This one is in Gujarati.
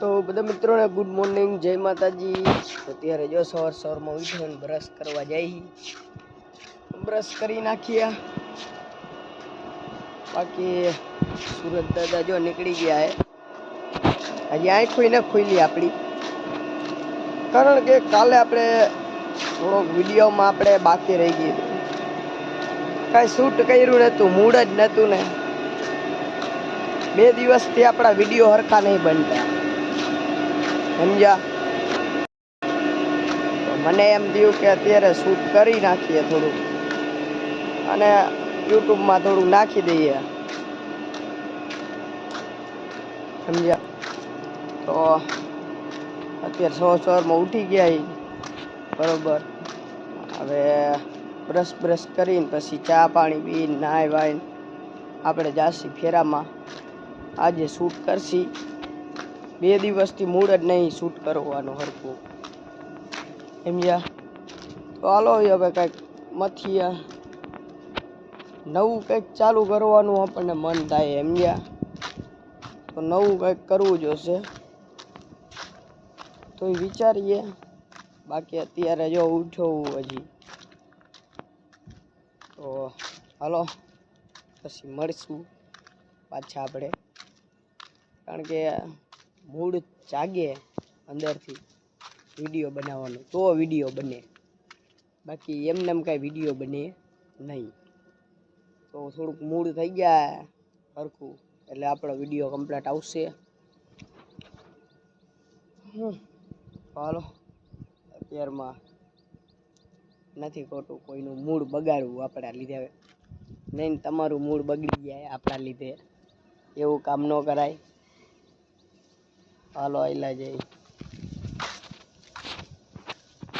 તો બધા મિત્રોને ગુડ મોર્નિંગ જય માતાજી. તો અત્યારે જો સવાર સવારમાં ઉઠ્યો ને બ્રશ કરવા જઈ બ્રશ કરી નાખીએ. બાકી સુરત દાદા જો નીકળી ગયા હે. હજી આંખો ન ખુલી આપણી. કારણ કે કાલે આપણે થોડોક વિડીયોમાં આપણે બાકી રહી ગઈ કાંઈ શૂટ કર્યું નહોતું મૂડ જ નહોતું ને. બે દિવસથી આપણા વીડિયો હરખા નહીં બનતા. સમજ્યા? મને એમ થયું કે અત્યારે શૂટ કરી નાખીએ થોડુંક. અને યુટ્યુબમાં થોડુંક નાખી દઈએ. સમજ્યા? તો અત્યારે સો સવારમાં ઉઠી ગયા. બરોબર. હવે બ્રશ બ્રશ કરીને પછી ચા પાણી પીને નાહી વાઈને આપણે જાસી ફેરામાં આજે શૂટ કરશી. બે દિવસથી મૂડ જ નહીં શૂટ કરવાનું હરખું. સમજ્યા તો હાલો હવે કંઈક મથિયા નવું કંઈક ચાલુ કરવાનું આપણને મન થાય સમજ્યા તો નવું કંઈક કરવું જોશે તો એ વિચારીએ. બાકી અત્યારે જો ઉઠવું હજી. તો હાલો, પછી મળશું પાછા આપણે. કારણ કે મૂડ જાગે અંદરથી વીડિયો બનાવવાનો. તો વીડિયો બને. બાકી એમને એમ કાંઈ વીડિયો બને નહીં. તો થોડુંક મૂડ થઈ ગયા સરખું એટલે આપણો વીડિયો કમ્પ્લીટ આવશે. હાલો. અત્યારમાં નથી ખોટું. કોઈનું મૂડ બગાડવું આપણા લીધે નહીં, તમારું મૂડ બગડી જાય આપણા લીધે. એવું કામ ન કરાય. હાલો આયલા જઈ